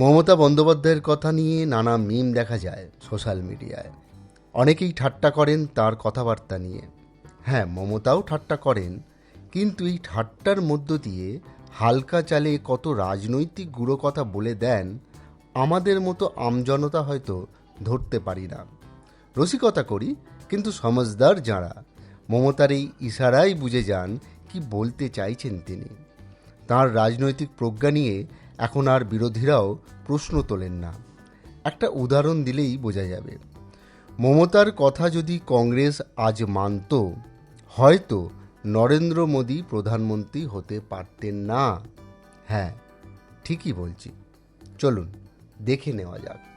মমতা বন্দ্যোপাধ্যায়ের কথা নিয়ে নানা মিম দেখা যায় সোশ্যাল মিডিয়ায়। অনেকেই ঠাট্টা করেন তার কথাবার্তা নিয়ে। হ্যাঁ মমতাও ঠাট্টা করেন, কিন্তু এই ঠাট্টার মধ্য দিয়ে হালকা চালে কত রাজনৈতিক গুঁড়ো কথা বলে দেন, আমাদের মতো আমজনতা হয়তো ধরতে পারি না। রসিকতা করি, কিন্তু সমজদার যাঁরা, মমতার এই ইশারাই বুঝে যান কি বলতে চাইছেন তিনি। তার রাজনৈতিক প্রজ্ঞা নিয়ে এখন আর বিরোধীরাও প্রশ্ন তোলেন না। একটা উদাহরণ দিলেই বোঝা যাবে। মমতার কথা যদি কংগ্রেস আজ মানত, হয়তো নরেন্দ্র মোদী প্রধানমন্ত্রী হতে পারতেন না। হ্যাঁ ঠিকই বলছি। চলুন, দেখে নেওয়া যাক।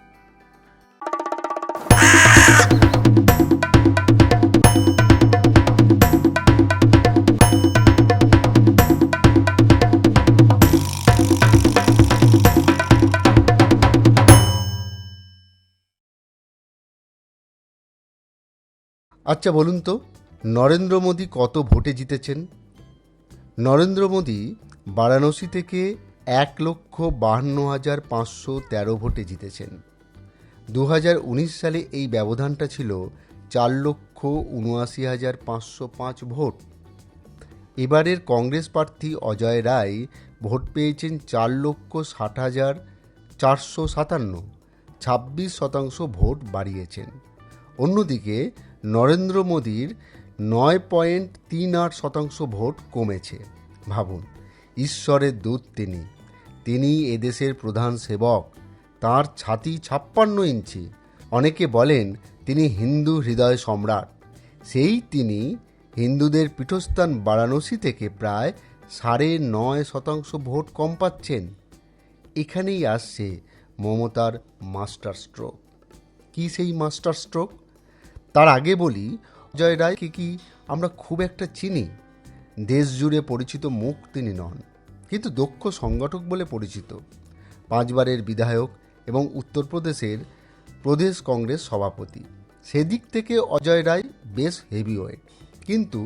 আচ্ছা বলুন তো, নরেন্দ্র মোদী কত ভোটে জিতেছেন? নরেন্দ্র মোদী বারাণসী থেকে এক লক্ষ বাহান্ন হাজার পাঁচশো তেরো ভোটে জিতেছেন। দু হাজার উনিশ সালে এই ব্যবধানটা ছিল চার লক্ষ উনআশি হাজার পাঁচশো পাঁচ ভোট। এবারের কংগ্রেস প্রার্থী অজয় রায় ভোট পেয়েছেন চার লক্ষ ষাট হাজার চারশো সাতান্ন, ছাব্বিশ শতাংশ ভোট বাড়িয়েছেন। অন্যদিকে নরেন্দ্র মোদীর নয় পয়েন্ট তিন আট শতাংশ ভোট কমেছে। ভাবুন, ঈশ্বরের দূত তিনি। তিনি এদেশের প্রধান সেবক, তার ছাতি ছাপ্পান্ন ইঞ্চি। অনেকে বলেন, তিনি হিন্দু হৃদয় সম্রাট। সেই তিনি হিন্দুদের পীঠস্থান বারাণসী থেকে প্রায় সাড়ে নয় শতাংশ ভোট কম পাচ্ছেন। এখানেই আসছে মমতার মাস্টার স্ট্রোক। কি সেই মাস্টার স্ট্রোক? তার আগে বলি, জয় রায়কে কি আমরা খুব একটা চিনি। দেশ জুড়ে পরিচিত মুখ তিনি নন, কিন্তু দক্ষ সংগঠক বলে পরিচিত। পাঁচবারের বিধায়ক এবং উত্তরপ্রদেশের প্রদেশ কংগ্রেস সভাপতি। সেদিক থেকে অজয় রায় বেশ হেভিওয়েট কিন্তু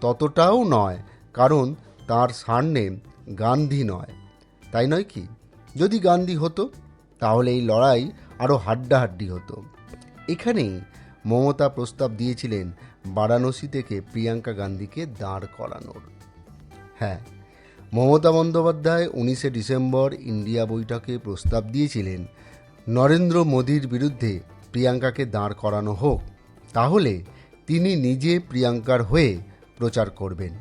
ততটাও নয়, কারণ তার সারনেম গান্ধী নয়। তাই নয় কি? যদি গান্ধী হতো, তাহলে এই লড়াই আরও হাড্ডাহাড্ডি হতো। এখানেই মমতা প্রস্তাব দিয়েছিলেন বারাণসী থেকে প্রিয়াঙ্কা গান্ধীকে দাঁড় করানোর। হ্যাঁ মমতা বন্দ্যোপাধ্যায় উনিশে ডিসেম্বর ইন্ডিয়া বৈঠকে প্রস্তাব দিয়েছিলেন, নরেন্দ্র মোদীর বিরুদ্ধে প্রিয়াঙ্কাকে দাঁড় করানো হোক, তাহলে তিনি নিজে প্রিয়াঙ্কার হয়ে প্রচার করবেন।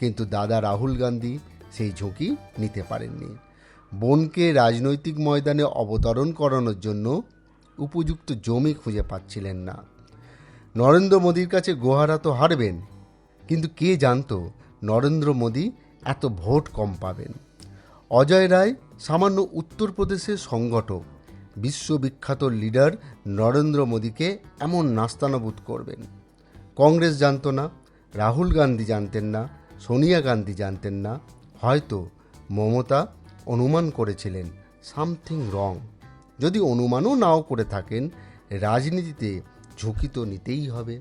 কিন্তু দাদা রাহুল গান্ধী সেই ঝুঁকি নিতে পারেননি। বোনকে রাজনৈতিক ময়দানে অবতরণ করানোর জন্য উপযুক্ত জমি খুঁজে পাচ্ছিলেন না। নরেন্দ্র মোদীর কাছে গোহারা তো হারবেন, কিন্তু কে জানত নরেন্দ্র মোদী এত ভোট কম পাবেন? অজয় রায় সামান্য উত্তরপ্রদেশের সংগঠক, বিশ্ববিখ্যাত লিডার নরেন্দ্র মোদীকে এমন নাস্তানাবুদ করবেন। কংগ্রেস জানতো না, রাহুল গান্ধী জানতেন না, সোনিয়া গান্ধী জানতেন না, হয়তো মমতা অনুমান করেছিলেন, সামথিং রং। যদি অনুমানও নাও করে থাকেন, রাজনীতিতে ঝুঁকি তো নিতেই হবে।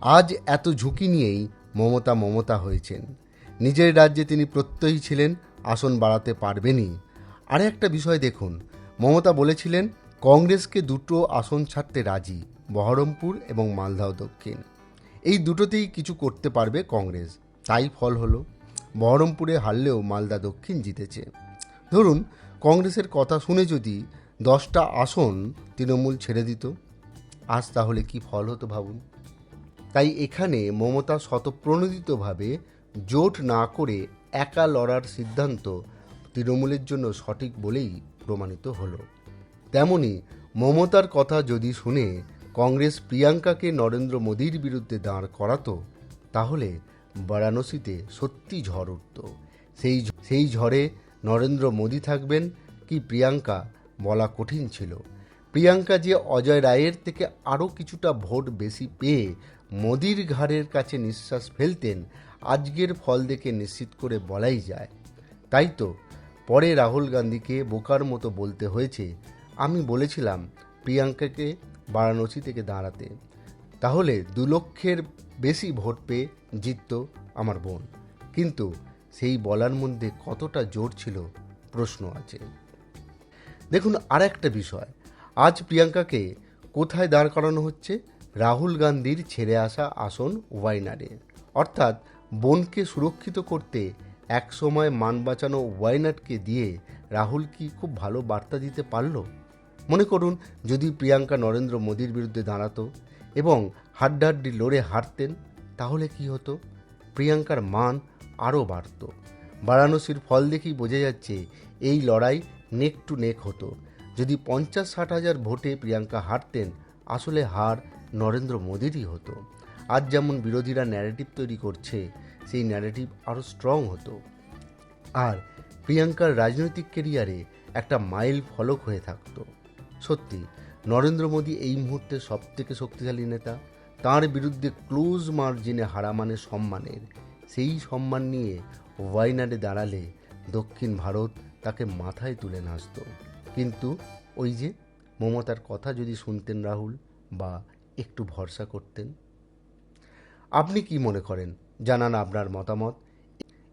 আজ এত ঝুঁকি নিয়েই মমতা মমতা হয়েছেন। নিজের রাজ্যে তিনি প্রত্যয়ী ছিলেন, আসন বাড়াতে পারবেনই। আর একটা বিষয় দেখুন, মমতা বলেছিলেন, কংগ্রেসকে দুটো আসন ছাড়তে রাজি, বহরমপুর এবং মালদাহ দক্ষিণ। এই দুটোতেই কিছু করতে পারবে কংগ্রেস। তাই ফল হলো। বহরমপুরে হারলেও মালদা দক্ষিণ জিতেছে। ধরুন, কংগ্রেসের কথা শুনে যদি দশটা আসন তৃণমূল ছেড়ে দিত। আজ তাহলে কি ফল হতো ভাবুন? তাই এখানে মমতা শতপ্রণোদিতভাবে জোট না করে একা লড়ার সিদ্ধান্ত তৃণমূলের জন্য সঠিক বলেই প্রমাণিত হলো। তেমনি মমতার কথা যদি শুনে কংগ্রেস প্রিয়াঙ্কাকে নরেন্দ্র মোদীর বিরুদ্ধে দাঁড় করাতো, তাহলে বারাণসীতে সত্যি ঝড় উঠত। সেই সেই ঝড়ে নরেন্দ্র মোদী থাকবেন কি প্রিয়াঙ্কা বলা কঠিন ছিল। প্রিয়াঙ্কা যে অজয় রায়ের থেকে আরও কিছুটা ভোট বেশি পেয়ে মোদির ঘাড়ের কাছে নিঃশ্বাস ফেলতেন, আজকের ফল দেখে নিশ্চিত করে বলাই যায়। তাই তো, পরে রাহুল গান্ধীকে বোকার মতো বলতে হয়েছে। আমি বলেছিলাম প্রিয়াঙ্কাকে বারাণসী থেকে দাঁড়াতে। তাহলে দু লক্ষের বেশি ভোট পেয়ে জিতত আমার বোন। কিন্তু সেই বলার মধ্যে কতটা জোর ছিল প্রশ্ন আছে। দেখুন আর একটা বিষয়। আজ প্রিয়াঙ্কাকে কোথায় দাঁড় করানো হচ্ছে? রাহুল গান্ধীর ছেড়ে আসা আসন ওয়াইনারে। অর্থাৎ বোনকে সুরক্ষিত করতে একসময় মান বাঁচানো ওয়াইনাটকে দিয়ে রাহুল কি খুব ভালো বার্তা দিতে পারল? মনে করুন, যদি প্রিয়াঙ্কা নরেন্দ্র মোদীর বিরুদ্ধে দাঁড়াতো এবং হাড্ডাহাড্ডি লড়ে হারতেন, তাহলে কি হতো? প্রিয়াঙ্কার মান আরও বাড়ত। বারাণসীর ফল দেখেই বোঝা যাচ্ছে, এই লড়াই নেক টু নেক হতো। যদি পঞ্চাশ ষাট হাজার ভোটে প্রিয়াঙ্কা হারতেন, আসলে হার নরেন্দ্র মোদীরই হতো। আজ যেমন বিরোধীরা ন্যারেটিভ তৈরি করছে, সেই ন্যারেটিভ আরও স্ট্রং হতো। আর প্রিয়াঙ্কার রাজনৈতিক কেরিয়ারে একটা মাইল ফলক হয়ে থাকতো। সত্যি, নরেন্দ্র মোদী এই মুহূর্তে সবথেকে শক্তিশালী নেতা। তার বিরুদ্ধে ক্লোজ মার্জিনে হারা মানে সম্মানের। সেই সম্মান নিয়ে ওয়াইনাডে দাঁড়ালে দক্ষিণ ভারত তাকে মাথায় তুলে নাচত। কিন্তু ওই যে মমতার কথা যদি শুনতেন রাহুল বা একটু ভরসা করতেন। আপনি কি মনে করেন? জানান আপনার মতামত।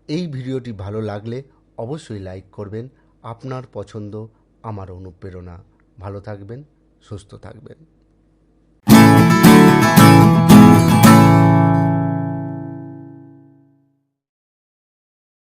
এই ভিডিওটি ভালো লাগলে অবশ্যই লাইক করবেন। আপনার পছন্দ, আমার অনুপ্রেরণা। ভালো থাকবেন, সুস্থ থাকবেন।